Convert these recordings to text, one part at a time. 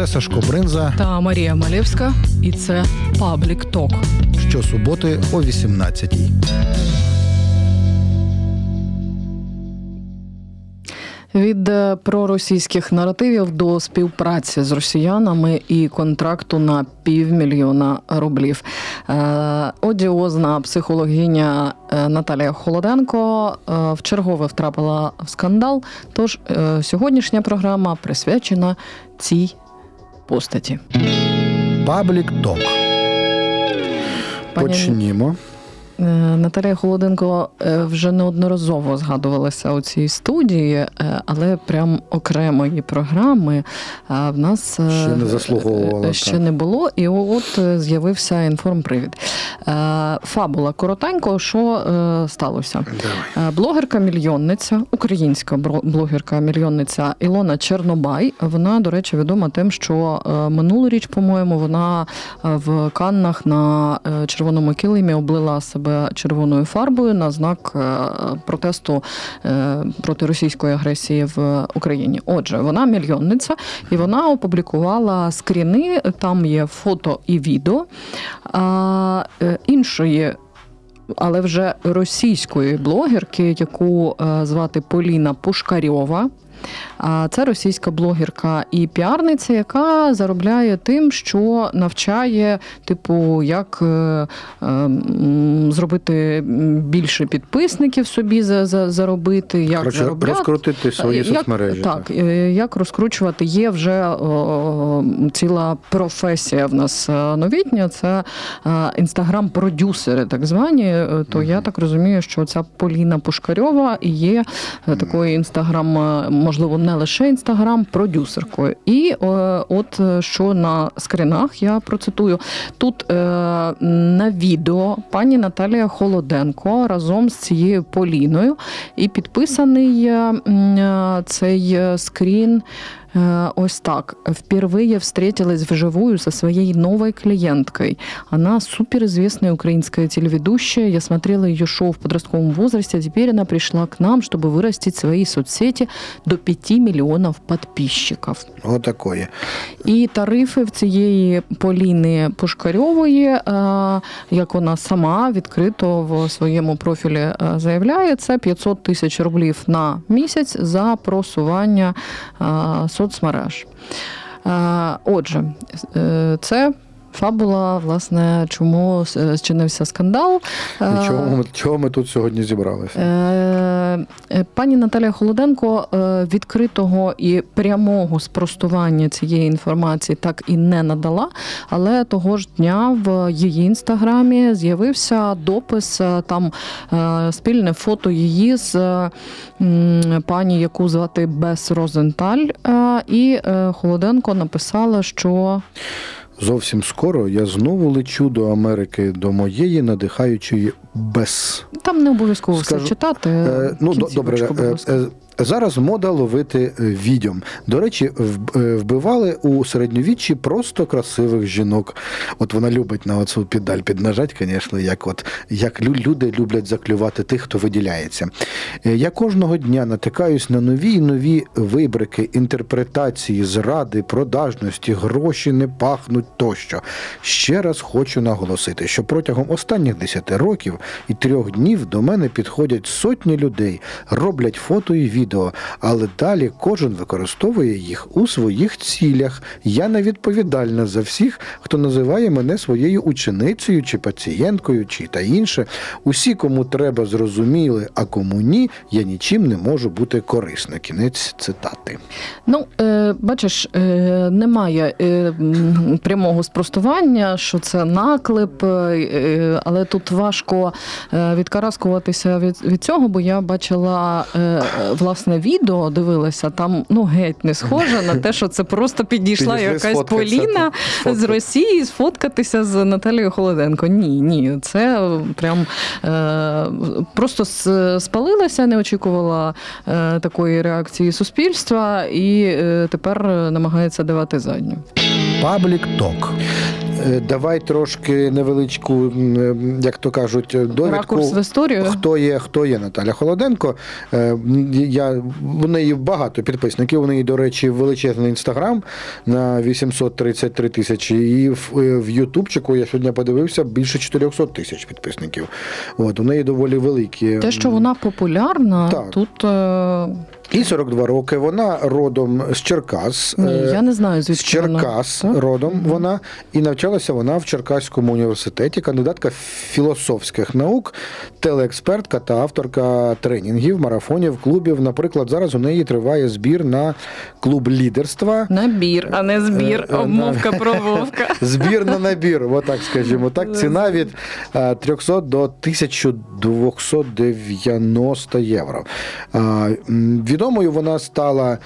Це Сашко Бринза Та Марія Малєвська, і це Паблік Ток. щосуботи о 18-й. Від е, проросійських наративів до співпраці з росіянами і контракту на півмільйона рублів. Е, Одіозна психологиня е, Наталія Холоденко е, вчергове втрапила в скандал. Тож сьогоднішня програма присвячена цій постаті. Паблік Ток. Почнімо. Е, Наталія Холоденко е, вже неодноразово згадувалася у цій студії, е, але прям окремої програми в нас Ще не заслуговувала, ще так. не було. І от з'явився інформпривід. Фабула коротенько, що сталося? Давай. Блогерка-мільйонниця, українська блогерка-мільйонниця Ілона Чернобай. Вона, до речі, відома тим, що минулу річ, по-моєму, вона в Каннах на червоному килимі облила себе червоною фарбою на знак е, протесту е, проти російської агресії в Україні. Отже, вона мільйонниця, і вона опублікувала скріни. Там є фото і відео е, іншої але вже російської блогерки, яку звати Поліна Пушкарьова. Це російська блогерка і піарниця, яка заробляє тим, що навчає, типу, як е, е, зробити більше підписників собі за, за, заробити, як Коротше, заробляти. розкрутити свої Як- соцмережі. Так, е, як розкручувати, є вже ціла професія в нас е, новітня. Це інстаграм-продюсери, так звані. Е, То я так розумію, що ця Поліна Пушкарьова і є е, такою інстаграм, е, можливо, не лише інстаграм-продюсеркою. І е, от е, що на скринах я процитую тут е, на відео пані Наталія Холоденко разом з цією Поліною і підписаний е, цей е, скрін. Э, Ось так. Впервые встретилась вживую со своей новой клиенткой. Она суперизвестная украинская телеведущая. Я смотрела ее шоу в подростковом возрасте, а теперь она пришла к нам, чтобы вырастить свои соцсети до 5 миллионов подписчиков. Отакої. І тарифи в цієї Поліни Пушкарьової, е, як вона сама відкрито в своєму профілі е, заявляє, це 500 тисяч рублів на місяць за просування е, соцмереж. Отже, е, це. Фабула, власне, чому е, зчинився скандал. Е, І чого ми, чого ми тут сьогодні зібралися? Е, е, Пані Наталя Холоденко е, відкритого і прямого спростування цієї інформації так і не надала. Але того ж дня в її інстаграмі з'явився допис е, там е, спільне фото її з е, пані, яку звати Бес Розенталь. Е, І е, Холоденко написала, що Зовсім скоро я знову лечу до Америки, до моєї надихаючої без. там не обов'язково все читати. Е, ну, до- добре, е, е, зараз мода ловити е, відьом. До речі, е, вбивали у середньовіччі просто красивих жінок. От вона любить на оцю піддаль піднажать, звісно, як от як люди люблять заклювати тих, хто виділяється. Е, Я кожного дня натикаюсь на нові й нові вибрики, інтерпретації, зради, продажності, гроші не пахнуть тощо. Ще раз хочу наголосити, що протягом останніх 10 років і трьох днів до мене підходять сотні людей, роблять фото і відео, але далі кожен використовує їх у своїх цілях. Я не відповідальна за всіх, хто називає мене своєю ученицею чи пацієнткою, чи та інше. Усі, кому треба, зрозуміли, а кому ні, я нічим не можу бути корисна. Кінець цитати. Ну, е, бачиш, е, немає е, прямого спростування, що це наклеп, е, е, але тут важко е, відкараскуватися від, від цього, бо я бачила е, власне. Власне відео дивилася, там ну геть не схоже на те, що це просто підійшла якась Поліна з Росії сфоткатися з Наталією Холоденко. Ні, ні, це прям е, просто спалилася, не очікувала е, такої реакції суспільства, і е, тепер намагається давати задню. Паблік ток. Е, Давай трошки невеличку, як то кажуть, довідку. Ракурс в історію. Хто є, хто є Наталя Холоденко? Е, Я, в неї багато підписників. У неї, до речі, величезний інстаграм на 833 тисячі. І в, е, в Ютубчику я сьогодні подивився більше 400 тисяч підписників. От у неї доволі великі. Те, що вона популярна, Так. тут І 42 роки. Вона родом з Черкас. ні, Е, я не знаю, з звідки вона. Черкас Так? родом вона і навчалася вона в Черкаському університеті, кандидатка філософських наук, телеекспертка та авторка тренінгів, марафонів, клубів. Наприклад, зараз у неї триває збір на клуб лідерства. Набір, а не збір. Е, е, Обмовка про вовка. Збір на набір, отак скажімо. Так, ціна від е, 300 до 1290 євро. Відомою вона стала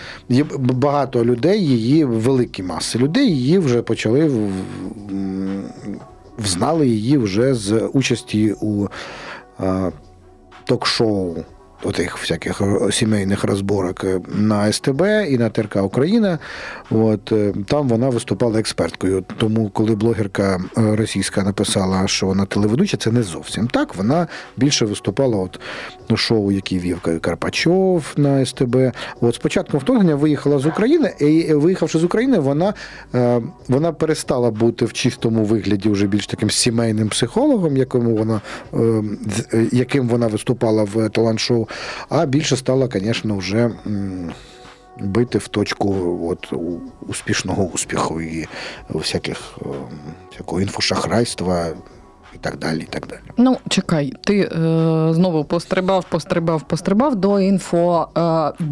багато людей, її великі маси людей, її вже почали взнали її вже з участі у е, ток-шоу. Отих всяких е, сімейних розборок е, на СТБ і на ТРК Україна. От е, там вона виступала експерткою. Тому, коли блогерка російська написала, що вона телеведуча, це не зовсім так. Вона більше виступала от у шоу, які вів Карпачов на СТБ. От спочатку вторгнення виїхала з України, і виїхавши з України, вона, вона перестала бути в чистому вигляді вже більш таким сімейним психологом, якому вона, яким вона виступала в талант-шоу, а більше стала, звісно, вже. Бити в точку от, успішного успіху і всяких е, всякого інфошахрайства так далі. І так далі. Ну, чекай, ти е, знову пострибав, пострибав, пострибав до інфо е,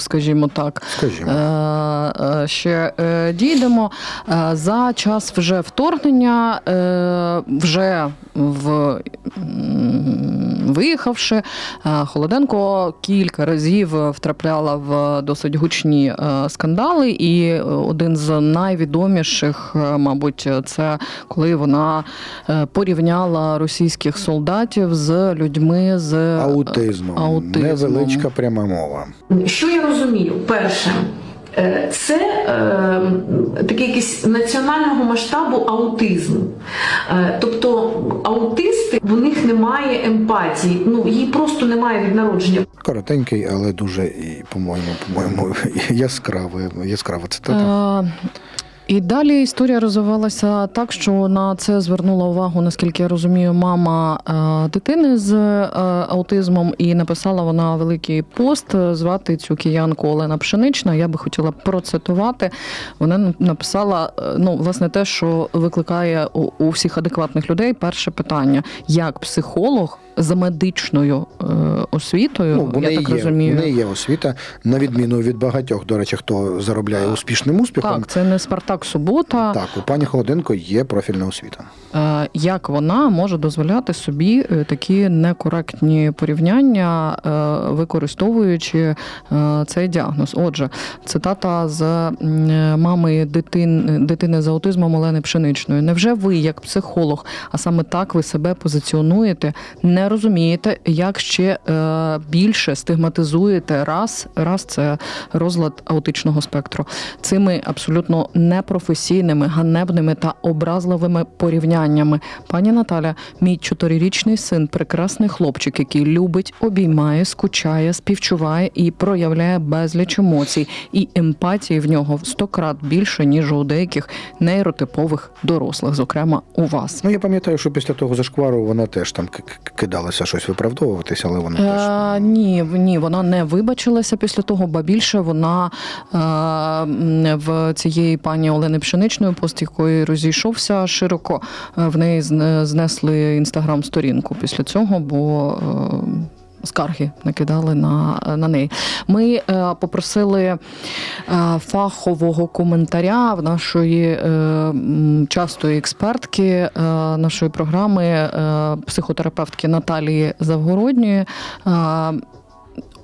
скажімо так. Скажімо. Е, е, ще е, дійдемо. Е, За час вже вторгнення, е, вже в виїхавши, е, Холоденко кілька разів втрапляла в досить гучні е, скандали, і один з найвідоміших, мабуть, це коли вона е, порівняла російських солдатів з людьми з Аутизмом. аутизмом. Невеличка пряма мова. Що я розумію? Перше, е, це е, такий якийсь національного масштабу аутизм. Е, тобто аутисти, в них немає емпатії, ну її просто немає від народження. Коротенький, але дуже, і, по-моєму, по-моєму, яскравий, яскрава цитата. Е, І далі історія розвивалася так, що на це звернула увагу, наскільки я розумію, мама е, дитини з е, аутизмом, і написала вона великий пост. е, Звати цю киянку Олена Пшенична. Я би хотіла процитувати. Вона написала ну, власне те, що викликає у, всіх адекватних людей перше питання: як психолог за медичною освітою, Ну, у я так є, розумію. у неї є освіта, на відміну від багатьох, до речі, хто заробляє успішним успіхом. Так, це не Спартак Субота. Так, у пані Холоденко є профільна освіта. Е, як вона може дозволяти собі е, такі некоректні порівняння, е, використовуючи цей діагноз. Отже, цитата з мами дитин, дитини з аутизмом Олени Пшеничної. Невже ви, як психолог, а саме так ви себе позиціонуєте, не розумієте, як ще більше стигматизуєте раз, раз це розлад аутичного спектру цими абсолютно непрофесійними, ганебними та образливими порівняннями. Пані Наталя, мій чотирирічний син, прекрасний хлопчик, який любить, обіймає, скучає, співчуває і проявляє безліч емоцій, і емпатії в нього в сто крат більше ніж у деяких нейротипових дорослих, зокрема у вас. Ну я пам'ятаю, що після того зашквару вона теж там кидалася щось виправдовуватись, але вона теж. Е, ні, ні, вона не вибачилася після того, ба більше вона е, в цієї пані Олени Пшеничної, пост якої розійшовся широко, е, в неї знесли інстаграм-сторінку після цього, бо. е, Скарги накидали на, на неї. Ми е, попросили фахового коментаря в нашої частої експертки нашої програми, психотерапевтки Наталії Завгородньої.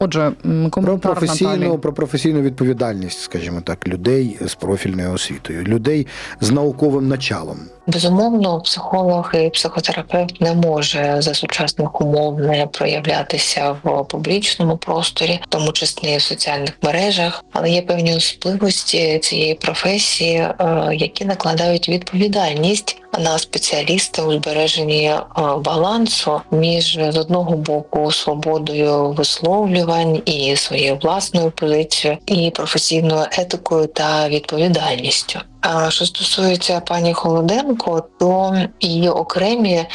Отже, коментар Про професійну, Наталі. про професійну відповідальність, скажімо так, людей з профільною освітою, людей з науковим началом. Безумовно, психолог і психотерапевт не може за сучасних умов не проявлятися в публічному просторі, в тому числі в соціальних мережах, але є певні особливості цієї професії, е, які накладають відповідальність на спеціаліста у збереженні е, балансу між з одного боку свободою висловлювань і своєю власною позицією, і професійною етикою та відповідальністю. Що стосується пані Холоденко, то її окремі е,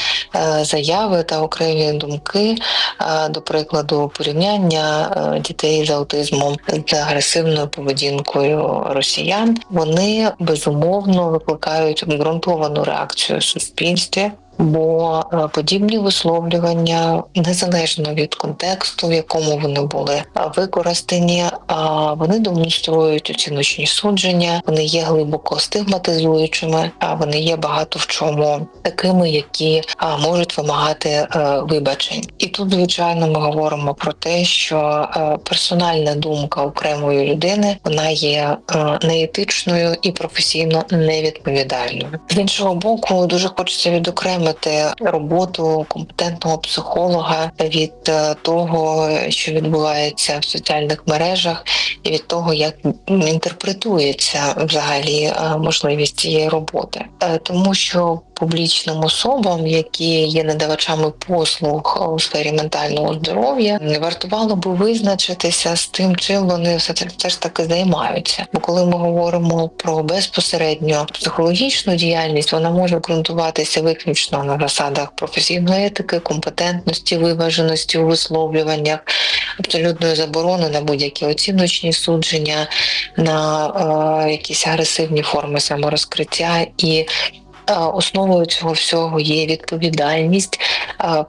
заяви та окремі думки, е, до прикладу, порівняння е, дітей з аутизмом з агресивною поведінкою росіян, вони безумовно викликають обґрунтовану реакцію в суспільстві. Бо е, подібні висловлювання незалежно від контексту, в якому вони були е, використані, а вони демонструють оціночні судження, вони є глибоко стигматизуючими, а вони є багато в чому такими, які можуть вимагати е, вибачень. І тут, звичайно, ми говоримо про те, що е, персональна думка окремої людини вона є е, неетичною і професійно невідповідальною. З іншого боку, дуже хочеться відокремити роботу компетентного психолога від е, того, що відбувається в соціальних мережах, і від того, як інтерпретується взагалі е, можливість цієї роботи, Е, тому що публічним особам, які є надавачами послуг у сфері ментального здоров'я, вартувало би визначитися з тим, чим вони все все ж таки займаються. Бо коли ми говоримо про безпосередньо психологічну діяльність, вона може ґрунтуватися виключно на засадах професійної етики, компетентності, виваженості у висловлюваннях, абсолютної заборони на будь-які оціночні судження, на е, якісь агресивні форми саморозкриття і. Основою цього всього є відповідальність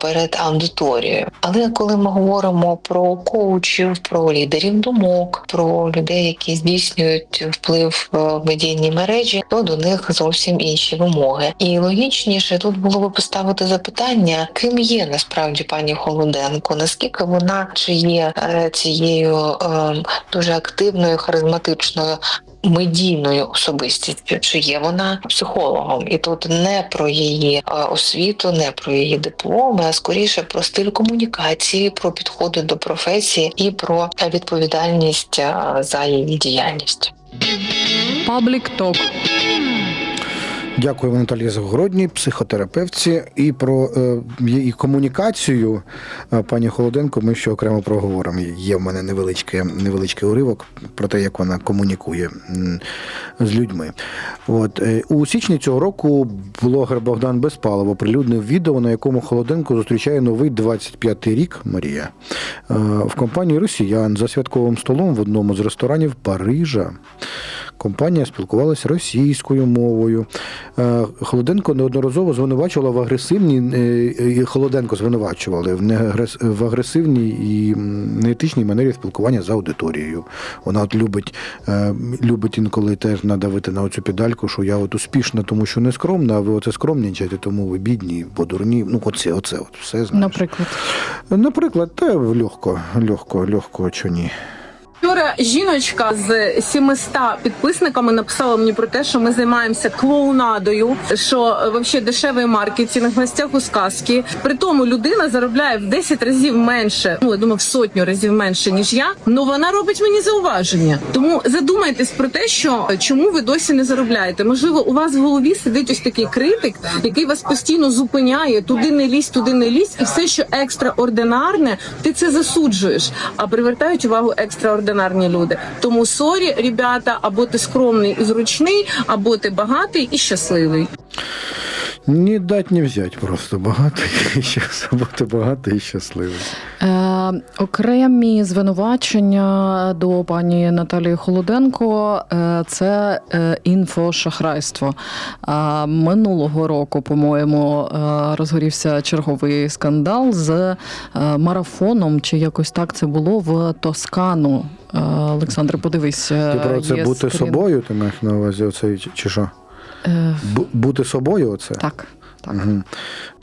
перед аудиторією. Але коли ми говоримо про коучів, про лідерів думок, про людей, які здійснюють вплив в медійній мережі, то до них зовсім інші вимоги. І логічніше тут було би поставити запитання, ким є насправді пані Холоденко, наскільки вона чи є е, цією е, дуже активною, харизматичною медійною особистістю, чи є вона психологом, і тут не про її е, освіту, не про її дипломи, а скоріше про стиль комунікації, про підходи до професії і про відповідальність е, за її діяльність. Паблік ток. Дякуємо Наталії Загородній, психотерапевтці, і про е, її комунікацію е, пані Холоденко. Ми ще окремо проговоримо. Є в мене невеличкий, невеличкий уривок про те, як вона комунікує з людьми. От е, у січні цього року блогер Богдан Безпалов оприлюднив відео, на якому Холоденко зустрічає новий 25-й рік Марія е, в компанії росіян за святковим столом в одному з ресторанів Парижа. Компанія спілкувалася російською мовою. Е, Холоденко неодноразово звинувачувала в агресивній е, Холоденко звинувачували в агресивній і неетичній манері спілкування з аудиторією. Вона от любить, е, любить інколи теж надавити на оцю педальку, що я от успішна, тому що не скромна, а ви оце скромнічаєте, тому ви бідні, бо дурні. Ну, оце, оце от все знаєш. Наприклад, Наприклад, та легко, легко, легко, чи ні. Вчора жіночка з 700 підписниками написала мені про те, що ми займаємося клоунадою, що вообще дешевий маркетинг, гостях у сказки. При тому людина заробляє в 10 разів менше, ну я думаю, в сотню разів менше ніж я. Ну вона робить мені зауваження. Тому задумайтесь про те, що чому ви досі не заробляєте. Можливо, у вас в голові сидить ось такий критик, який вас постійно зупиняє, туди не лізь, туди не лізь, і все, що екстраординарне, ти це засуджуєш. А привертають увагу екстраординарні люди. Тому сорі, ребята, або ти скромний і зручний, або ти багатий і щасливий. Ні дать, не взять просто багато і бути багато і щасливий. Е, окремі звинувачення до пані Наталії Холоденко е, це е, інфошахрайство. А минулого року, по-моєму, е, розгорівся черговий скандал з е, марафоном, чи якось так це було в Тоскану. Е, Олександр, подивись. е, Ти про це бути скрін. собою, ти маєш на увазі оцей чи що? Е, Бу- Бути собою оце? так, так. Угу.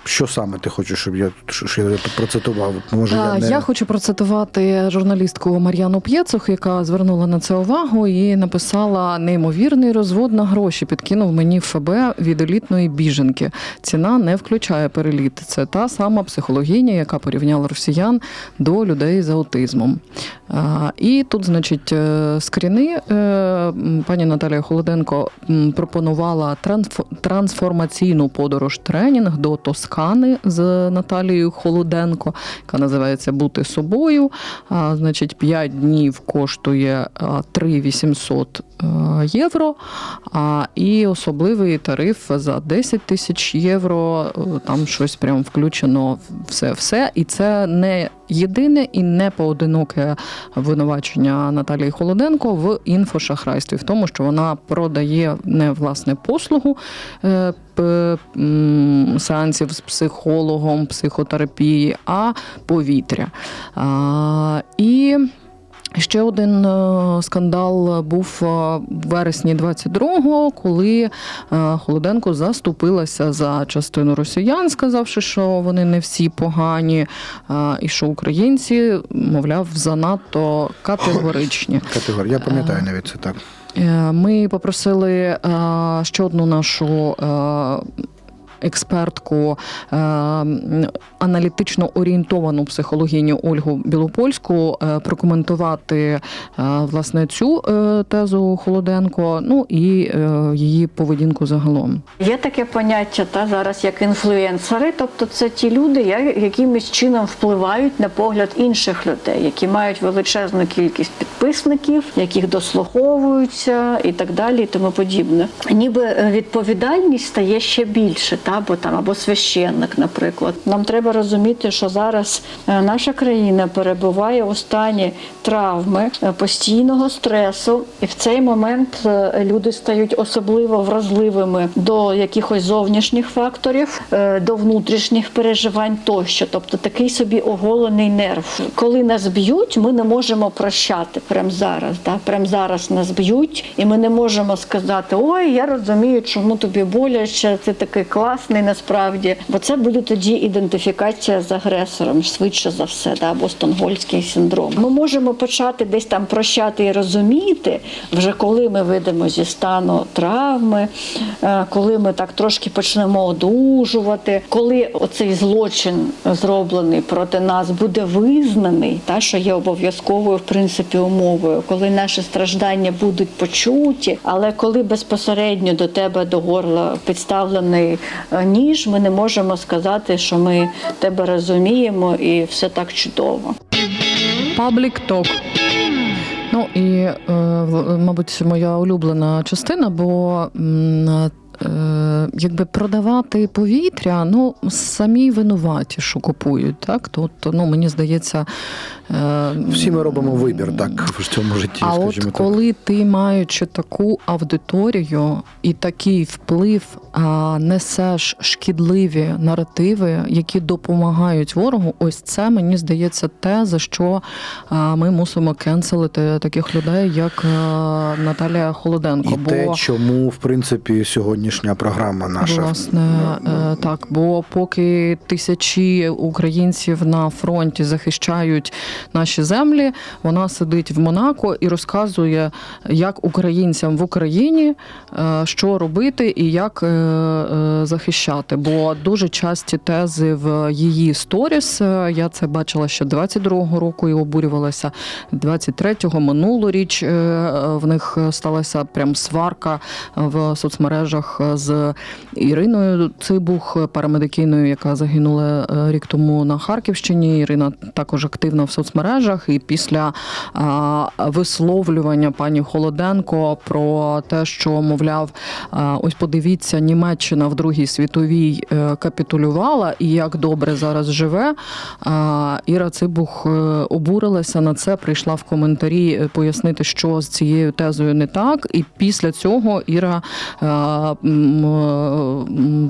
Що саме ти хочеш, щоб я, що я процитував? Може, я Е, не... Я хочу процитувати журналістку Мар'яну П'єцух, яка звернула на це увагу і написала: неймовірний розвод на гроші підкинув мені ФБ від елітної біженки. Ціна не включає переліт. Це та сама психологиня, яка порівняла росіян до людей з аутизмом. А, І тут, значить, е, скріни е, пані Наталія Холоденко пропонувала трансф- трансформаційну подорож тренінг до Тоскани з Наталією Холоденко, яка називається Бути собою. А, Значить, 5 днів коштує а, 3800 е, євро. А, і особливий тариф за 10 тисяч євро. е, Там щось прям включено все, все. І це не єдине і не поодиноке винувачення Наталії Холоденко в інфошахрайстві, в тому, що вона продає не власне послугу е, сеансів з психологом, психотерапії, а повітря. І Ще один е, скандал був е, в вересні 22-го, коли е, Холоденко заступилася за частину росіян, сказавши, що вони не всі погані, і що українці, мовляв, занадто категоричні. Категорія. Я пам'ятаю навіть це так. Ми попросили ще одну нашу. Експертку е, аналітично орієнтовану психологіню Ольгу Білопольську е, прокоментувати е, власне цю тезу Холоденко, ну і її поведінку загалом. Є таке поняття та зараз як інфлюенсери, тобто це ті люди, якимось чином впливають на погляд інших людей, які мають величезну кількість підписників, яких дослуховуються і так далі, і тому подібне. Ніби відповідальність стає ще більше, та там або священник, наприклад. Нам треба розуміти, що зараз е, наша країна перебуває у стані травми, е, постійного стресу, і в цей момент е, люди стають особливо вразливими до якихось зовнішніх факторів, до внутрішніх переживань тощо. Тобто такий собі оголений нерв. Коли нас б'ють, ми не можемо прощати прямо зараз. Да? Прямо зараз нас б'ють, і ми не можемо сказати: Ой, я розумію, чому тобі боляче, ти такий класний насправді. Бо це буде тоді ідентифікація з агресором, швидше за все, да? або стонгольський синдром. Ми можемо почати десь там прощати і розуміти, вже коли ми вийдемо зі стану травми, е, коли ми так трошки почнемо одужувати, коли оцей злочин зроблений проти нас буде визнаний, та що є обов'язковою в принципі умовою, коли наші страждання будуть почуті, але коли безпосередньо до тебе до горла підставлений ніж, ми не можемо сказати, що ми тебе розуміємо і все так чудово. Паблік ток. Ну і, е, мабуть, моя улюблена частина, бо е, якби продавати повітря, ну самі винуваті, що купують. Так? Тобто, ну, мені здається, е, Всі ми робимо вибір так в цьому житті, а от скажімо так. коли ти, маючи таку аудиторію і такий вплив, несеш шкідливі наративи, які допомагають ворогу, ось це мені здається те, за що ми мусимо кенселити таких людей, як е, Наталія Холоденко. І те, чому, в принципі, сьогоднішня програма наша. Власне, е, так, бо поки тисячі українців на фронті захищають наші землі, вона сидить в Монако і розказує, як українцям в Україні е, що робити і як е, захищати. Бо дуже часті тези в її сторіс. Я це бачила ще 22-го року і обурювалася 23-го. Минулоріч в них сталася прям сварка в соцмережах з Іриною Цибух, парамедикиною, яка загинула е, рік тому на Харківщині. Ірина також активна в соцмережах. І після висловлювання пані Холоденко про те, що мовляв, ось подивіться, Німеччина в Другій світовій е, капітулювала і як добре зараз живе. Іра Цибух е, обурилася на це, прийшла в коментарі пояснити, що з цією тезою не так. І після цього Іра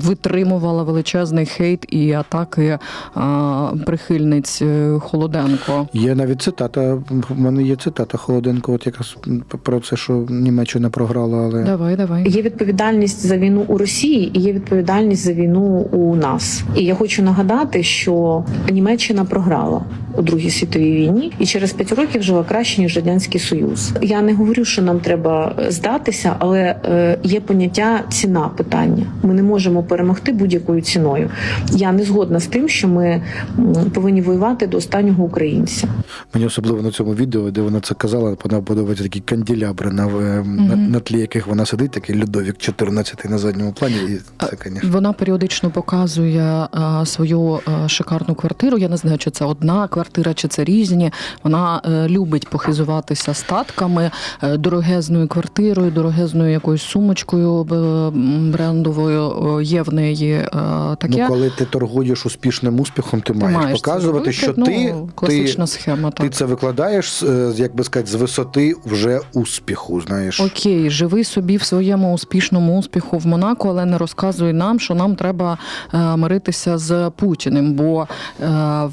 витримувала величезний хейт і атаки прихильниць е, Холоденко. Є навіть цитата. В мене є цитата Холоденко, от якраз про це, що Німеччина програла, але Давай, давай. Є відповідальність за війну у Росії і є відповідальність за війну у нас. І я хочу нагадати, що Німеччина програла у Другій світовій війні і через п'ять років жила краще ніж радянський союз. Я не говорю, що нам треба здатися, але е, є поняття ціна питання. Ми не можемо перемогти будь-якою ціною. Я не згодна з тим, що ми повинні воювати до останнього українця. мені особливо на цьому відео, де вона це казала, вона подобається такі канделябри, на, е, на, на тлі яких вона сидить, такий Людовік 14 на задньому плані. І це, звісно. Вона періодично показує а, свою а, шикарну квартиру. Я не знаю, чи це одна квартира, чи це різні. Вона е, любить похизуватися статками, е, дорогезною квартирою, дорогезною якоюсь сумочкою е, брендовою. Є в неї е, таке. Ну, коли ти торгуєш успішним успіхом, ти, Ти маєш, маєш показувати, що Ну, ти, класична ти, схема. ти Так. це викладаєш, е, як би сказати, з висоти вже успіху. Знаєш, Окей, живи собі в своєму успішному успіху в Монако, але не розказуй нам, що нам треба е, миритися з Путіним, бо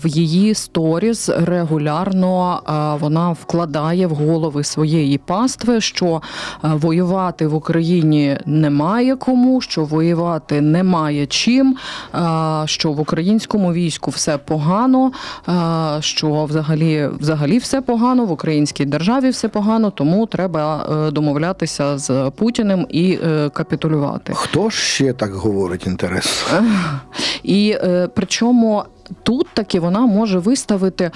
в її сторіс регулярно вона вкладає в голови своєї пастви, що воювати в Україні немає кому, що воювати немає чим, е, що в українському війську все погано, е, що взагалі, взагалі все погано, в українській державі все погано, тому треба е, домовлятися з Путіним і капітулювати. хто ж ще так говорить інтерес? І причому. Тут таки вона може виставити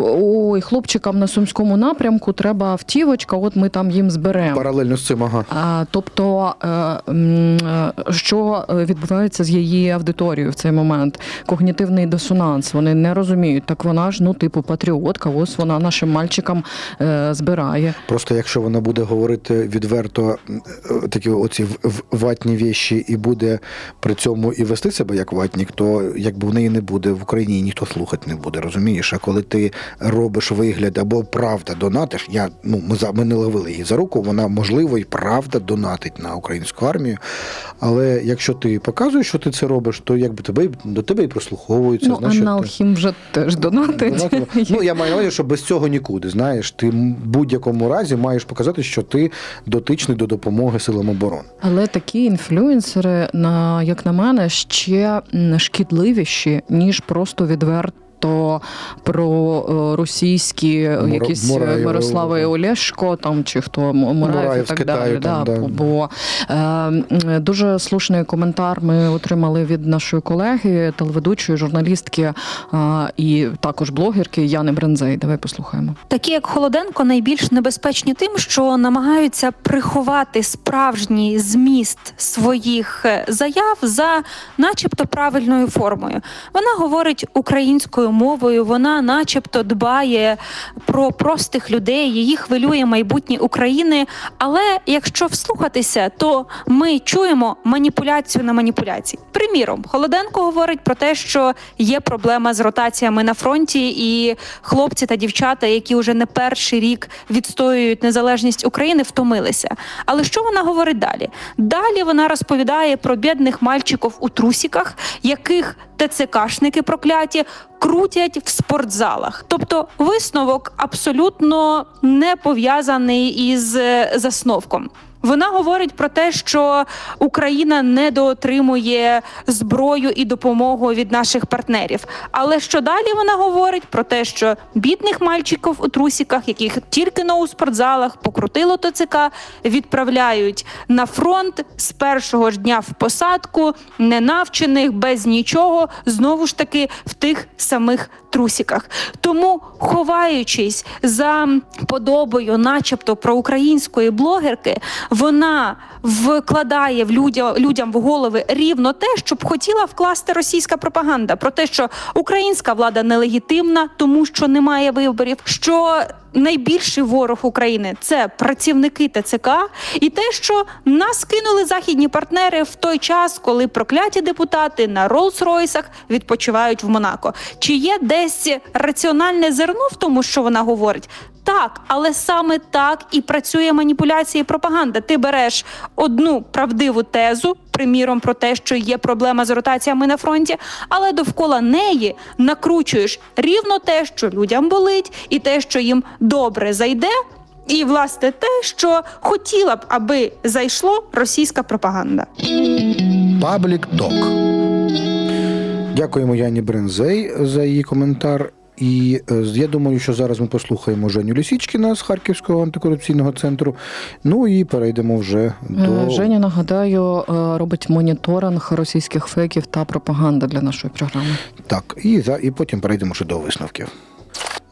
ой, хлопчикам на сумському напрямку треба автівочка, от ми там їм зберемо. Паралельно з цим, ага. А, тобто, е, е, що е, відбувається з її аудиторією в цей момент? Когнітивний дисонанс. Вони не розуміють. Так вона ж, ну, типу, патріотка, ось вона нашим мальчикам збирає. Просто якщо вона буде говорити відверто такі оці ватні віші і буде при цьому і вести себе як ватнік, то якби в неї не буде в Україні ніхто слухати не буде, розумієш? А коли ти робиш вигляд або правда донатиш, я ну ми за ми не ловили її за руку, вона можливо і правда донатить на українську армію. Але якщо ти показуєш, що ти це робиш, то якби тебе до тебе і прослуховуються. Ну, значить, Анна ти- вже теж донатить. Донатимо. Ну, я маю на увазі, що без цього нікуди. Знаєш, ти в будь-якому разі маєш показати, що ти дотичний до допомоги силам оборони. Але такі інфлюенсери, на як на мене, ще шкідливіші, ніж просто відверто про е, російські е, Мура- якісь Мураєва. Мирослави Олешко там чи хто Мураєв Мураєв і так Китаю далі. там, да, да. Бо е, дуже слушний коментар ми отримали від нашої колеги, телеведучої журналістки е, і також блогерки Яни Брензей. Давай послухаємо. Такі як Холоденко найбільш небезпечні тим, що намагаються приховати справжній зміст своїх е, заяв за, начебто, правильною формою. Вона говорить українською мовою, вона, начебто, дбає про простих людей, її хвилює майбутнє України. Але якщо вслухатися, то ми чуємо маніпуляцію на маніпуляції. Приміром, Холоденко говорить про те, що є проблема з ротаціями на фронті, і хлопці та дівчата, які вже не перший рік відстоюють незалежність України, втомилися. Але що вона говорить далі? Далі вона розповідає про бідних мальчиків у трусіках, яких ТЦКшники прокляті крутять в спортзалах. Тобто висновок абсолютно не пов'язаний із е, засновком. Вона говорить про те, що Україна недоотримує зброю і допомогу від наших партнерів. Але що далі вона говорить про те, що бідних мальчиків у трусіках, яких тільки но у спортзалах покрутило ТЦК, відправляють на фронт з першого ж дня в посадку, ненавчених, без нічого, знову ж таки в тих самих трусіках. Тому, ховаючись за подобою, начебто проукраїнської блогерки, вона вкладає в людя, людям в голови рівно те, що б хотіла вкласти російська пропаганда про те, що українська влада нелегітимна, тому що немає виборів. що Найбільший ворог України це працівники ТЦК, і те, що нас кинули західні партнери в той час, коли прокляті депутати на Роллс-Ройсах відпочивають в Монако. Чи є десь раціональне зерно в тому, що вона говорить. Так, але саме так і працює маніпуляція і пропаганда. Ти береш одну правдиву тезу, приміром про те, що є проблема з ротаціями на фронті, але довкола неї накручуєш рівно те, що людям болить, і те, що їм добре зайде, і власне те, що хотіла б, аби зайшло російська пропаганда. Паблік Ток. Дякуємо Яні Брензей за її коментар. І е, я думаю, що зараз ми послухаємо Женю Лісічкіна з Харківського антикорупційного центру. Ну і перейдемо вже до Е, Женя, нагадаю, е, робить моніторинг російських фейків та пропаганди для нашої програми. так. І за і потім перейдемо ще до висновків.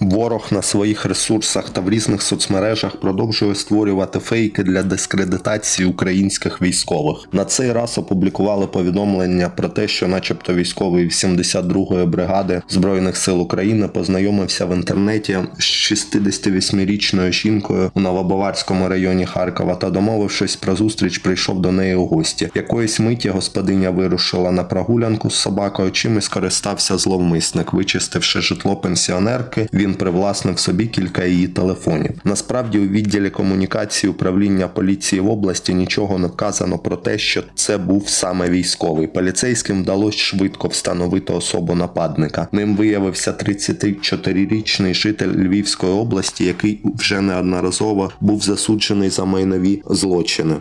Ворог на своїх ресурсах та в різних соцмережах продовжує створювати фейки для дискредитації українських військових. На цей раз опублікували повідомлення про те, що, начебто, військовий 72-ї бригади збройних сил України познайомився в інтернеті з 68-річною жінкою у Новобаварському районі Харкова та, домовившись про зустріч, прийшов до неї у гості. Якоїсь миті господиня вирушила на прогулянку з собакою, чим і скористався зловмисник, вичистивши житло пенсіонерки. Він привласнив собі кілька її телефонів. Насправді, у відділі комунікації управління поліції в області нічого не вказано про те, що це був саме військовий. Поліцейським вдалося швидко встановити особу нападника. Ним виявився 34-річний житель Львівської області, який вже неодноразово був засуджений за майнові злочини.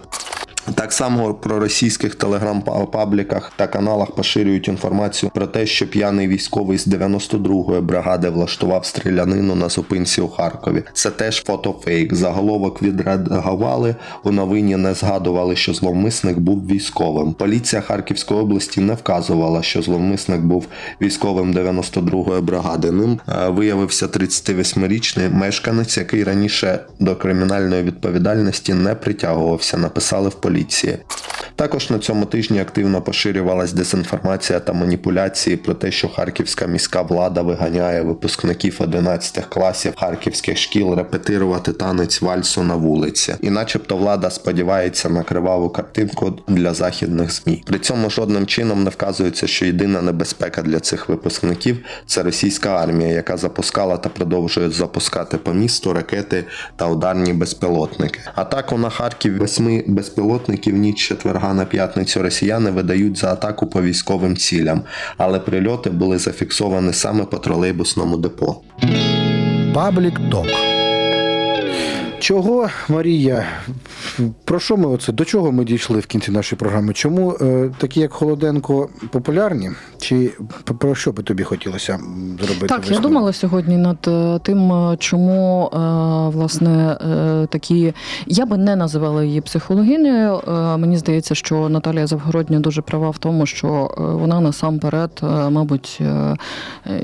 Так само про російських телеграм-пабліках та каналах поширюють інформацію про те, що п'яний військовий з 92-ї бригади влаштував стрілянину на зупинці у Харкові. Це теж фотофейк. Заголовок відредагували. У новині не згадували, що зловмисник був військовим. Поліція Харківської області не вказувала, що зловмисник був військовим 92-ї бригади. Ним е, виявився 38-річний мешканець, який раніше до кримінальної відповідальності не притягувався. Написали в поліції. koalicję. Також на цьому тижні активно поширювалась дезінформація та маніпуляції про те, що харківська міська влада виганяє випускників 11 класів харківських шкіл репетирувати танець вальсу на вулиці. І начебто влада сподівається на криваву картинку для західних ЗМІ. При цьому жодним чином не вказується, що єдина небезпека для цих випускників це російська армія, яка запускала та продовжує запускати по місту ракети та ударні безпілотники. Атаку на Харків восьми безпілотників ніч четверга на п'ятницю росіяни видають за атаку по військовим цілям, але прильоти були зафіксовані саме по тролейбусному депо. Паблік Ток. Чого, Марія? Про що ми оце? До чого ми дійшли в кінці нашої програми? Чому е, такі, як Холоденко, популярні? Чи про що би тобі хотілося зробити? Так, я думала сьогодні над е, тим, е, чому е, власне е, такі. Я би не називала її психологинею. Е, Мені здається, що Наталія Завгородня дуже права в тому, що е, вона насамперед, мабуть,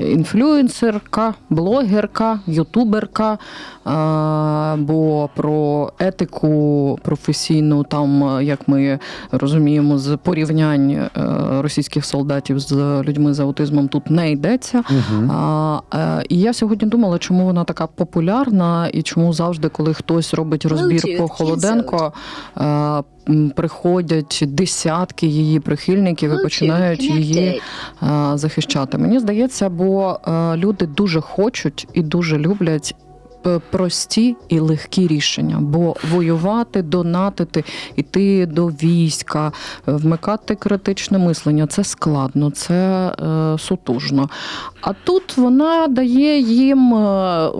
інфлюенсерка, блогерка, ютуберка. Е, Бо про етику професійну, там, е, як ми розуміємо, з порівнянь е, російських солдатів з людьми з аутизмом тут не йдеться. Мгм. А, е, і я сьогодні думала, чому вона така популярна, і чому завжди, коли хтось робить розбір по Холоденко, приходять десятки її прихильників і починають її захищати. Мені здається, бо люди дуже хочуть і дуже люблять. П- Прості і легкі рішення, бо воювати, донатити, іти до війська, е, вмикати критичне мислення це складно, це е, сутужно. А тут вона дає їм е,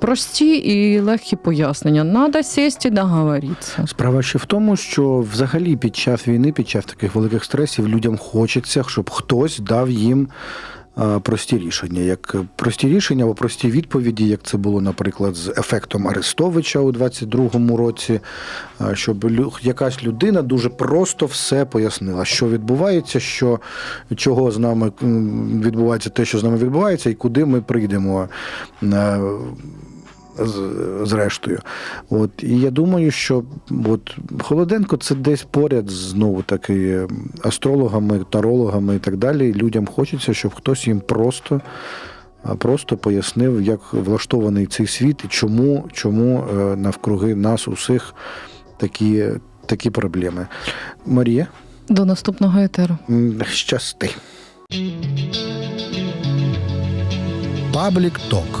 прості і легкі пояснення. Надо сісти договоритися. Справа ще в тому, що взагалі під час війни, під час таких великих стресів, людям хочеться, щоб хтось дав їм е, прості рішення, як прості рішення або прості відповіді, як це було, наприклад, з ефектом Арестовича у 22-му році, е, щоб якась людина дуже просто все пояснила, що відбувається, що чого з нами відбувається, те, що з нами відбувається, і куди ми прийдемо. З- зрештою. От, і я думаю, що от, Холоденко це десь поряд знову таки астрологами, тарологами і так далі. Людям хочеться, щоб хтось їм просто. Просто пояснив, як влаштований цей світ і чому, чому е, навкруги нас усіх такі, такі проблеми. Марія, До наступного етеру. щасти. Паблік ток.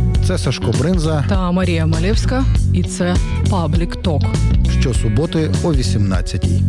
Це Сашко Бринза Та Марія Малевська, і це Паблік Ток. щосуботи о 18-й.